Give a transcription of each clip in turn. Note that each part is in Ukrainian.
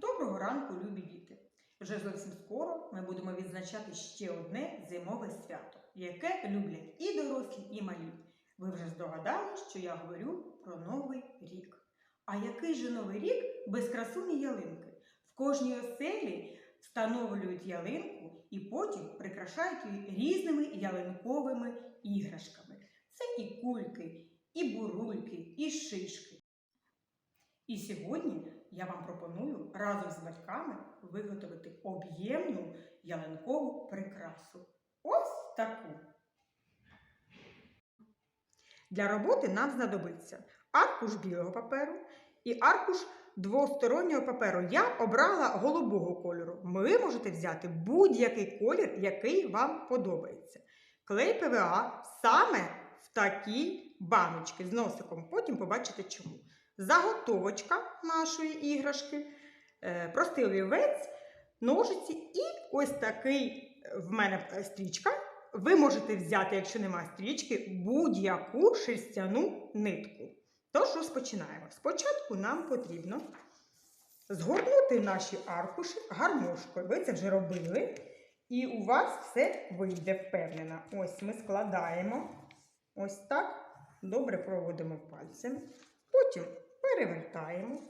Доброго ранку, любі діти! Вже зовсім скоро ми будемо відзначати ще одне зимове свято, яке люблять і дорослі, і малі. Ви вже здогадали, що я говорю про Новий рік. А який же Новий рік без красуні ялинки? В кожній оселі встановлюють ялинку і потім прикрашають її різними ялинковими іграшками. Це і кульки, і бурульки, і шишки. І сьогодні я вам пропоную разом з батьками виготовити об'ємну ялинкову прикрасу. Ось таку. Для роботи нам знадобиться аркуш білого паперу і аркуш двостороннього паперу. Я обрала голубого кольору. Ви можете взяти будь-який колір, який вам подобається. Клей ПВА саме в такій баночці з носиком. Потім побачите чому заготовочка нашої іграшки, е, простий олівець, ножиці і ось такий е, в мене е, стрічка. Ви можете взяти, якщо немає стрічки, будь-яку шерстяну нитку. Тож розпочинаємо. Спочатку нам потрібно згорнути наші аркуші гармошкою. Ви це вже робили. І у вас все вийде впевнена. Ось ми складаємо ось так. Добре проводимо пальцем. Потім перевертаємо,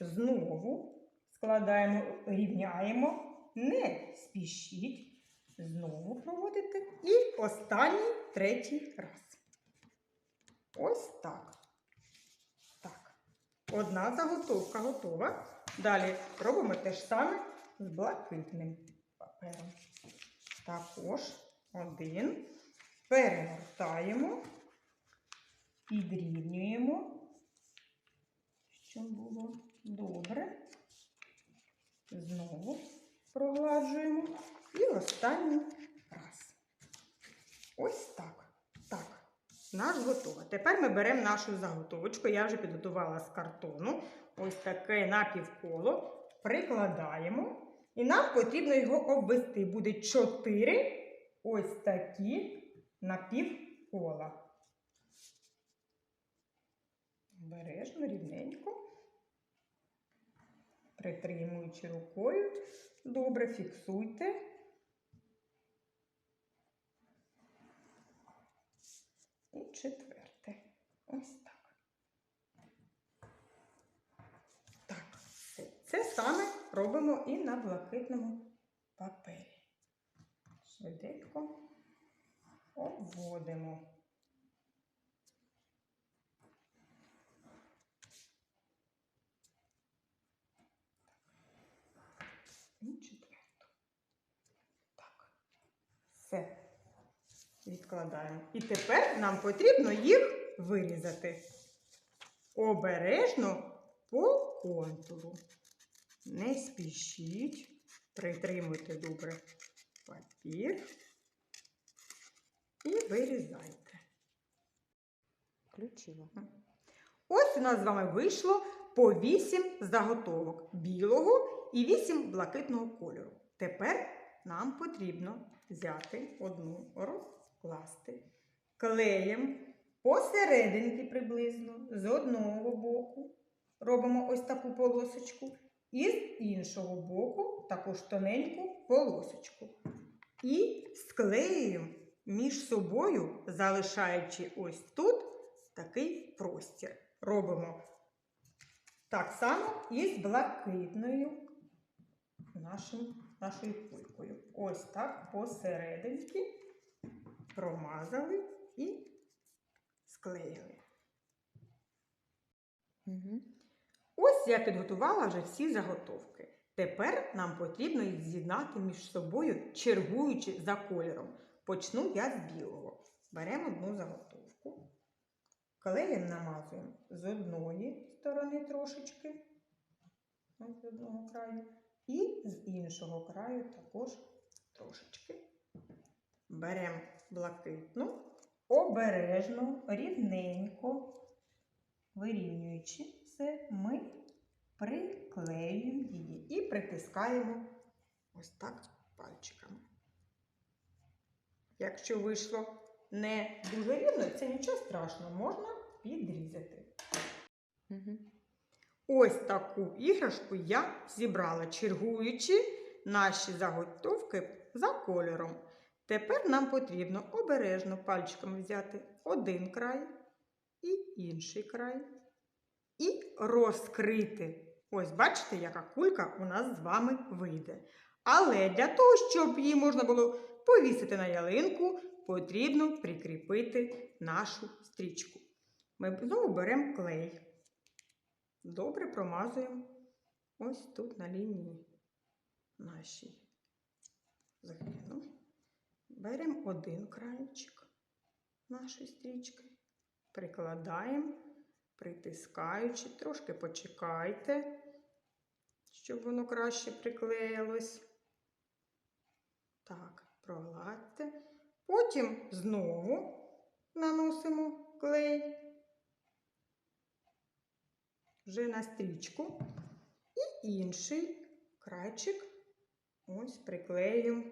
знову складаємо, рівняємо, не спішіть, знову проводите. І останній третій раз. Ось так. Так. Одна заготовка готова. Далі робимо те ж саме з блакитним папером. Також один. Перевертаємо, підрівнюємо щоб було добре. Знову прогладжуємо. І останній раз. Ось так. Так. Наш готово. Тепер ми беремо нашу заготовочку. Я вже підготувала з картону. Ось таке напівколо. Прикладаємо. І нам потрібно його обвести. Буде 4 ось такі напівкола. Обережно, рівненько. Притримуючи рукою, добре фіксуйте. І четверте. Ось так. Так. Це саме робимо і на блакитному папері. Швиденько обводимо. І четверту. Так. Все. Відкладаємо. І тепер нам потрібно їх вирізати. Обережно по контуру. Не спішіть. Притримуйте добре папір. І вирізайте. Включила. Ось у нас з вами вийшло по 8 заготовок білого і 8 блакитного кольору. Тепер нам потрібно взяти одну, розкласти клеєм посерединки приблизно з одного боку. Робимо ось таку полосочку. І з іншого боку також тоненьку полосочку. І склеюємо між собою, залишаючи ось тут такий простір. Робимо так само і з блакитною нашим, нашою кулькою. Ось так посерединки промазали і склеїли. Угу. Ось я підготувала вже всі заготовки. Тепер нам потрібно їх з'єднати між собою, чергуючи за кольором. Почну я з білого. Беремо одну заготовку. Клеєм намазуємо з одної сторони трошечки, з одного краю, і з іншого краю також трошечки. Беремо блакитну, обережно, рівненько, вирівнюючи все, ми приклеюємо її і притискаємо ось так пальчиками. Якщо вийшло не дуже рівно, це нічого страшного, можна підрізати. Угу. Ось таку іграшку я зібрала, чергуючи наші заготовки за кольором. Тепер нам потрібно обережно пальчиком взяти один край і інший край. І розкрити. Ось бачите, яка кулька у нас з вами вийде. Але для того, щоб її можна було повісити на ялинку, потрібно прикріпити нашу стрічку. Ми знову беремо клей. Добре промазуємо ось тут на лінії нашій згину. Беремо один краєчок нашої стрічки, прикладаємо, притискаючи, трошки почекайте, щоб воно краще приклеїлось. Так, прогладьте. Потім знову наносимо клей вже на стрічку. І інший крайчик ось приклеюємо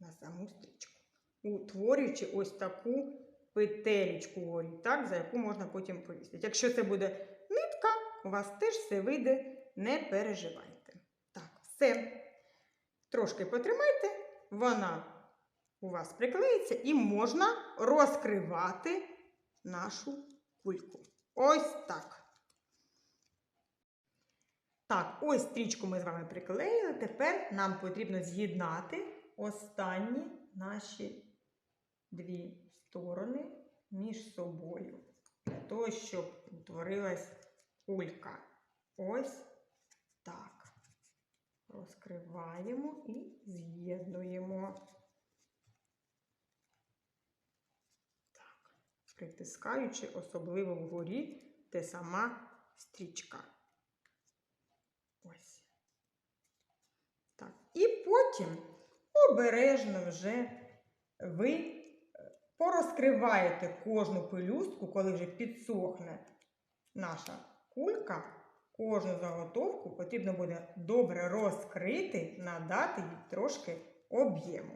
на саму стрічку, утворюючи ось таку петелечку вгорі, так, за яку можна потім повісити. Якщо це буде нитка, у вас теж все вийде, не переживайте. Так, все. Трошки потримайте, вона у вас приклеїться і можна розкривати нашу кульку. Ось так. Так, ось стрічку ми з вами приклеїли. Тепер нам потрібно з'єднати останні наші дві сторони між собою. Для того, щоб утворилась кулька. Ось так. Розкриваємо і з'єднуємо. Так, притискаючи особливо вгорі, де сама стрічка. Ось. Так. І потім обережно вже ви е, порозкриваєте кожну пелюстку, коли вже підсохне наша кулька. Кожну заготовку потрібно буде добре розкрити, надати їй трошки об'єму.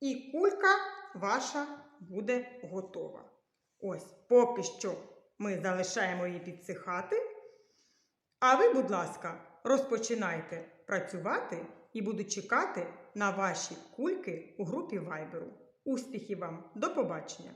І кулька ваша буде готова. Ось, поки що ми залишаємо її підсихати. А ви, будь ласка, розпочинайте працювати і буду чекати на ваші кульки у групі Вайберу. Успіхів вам! До побачення!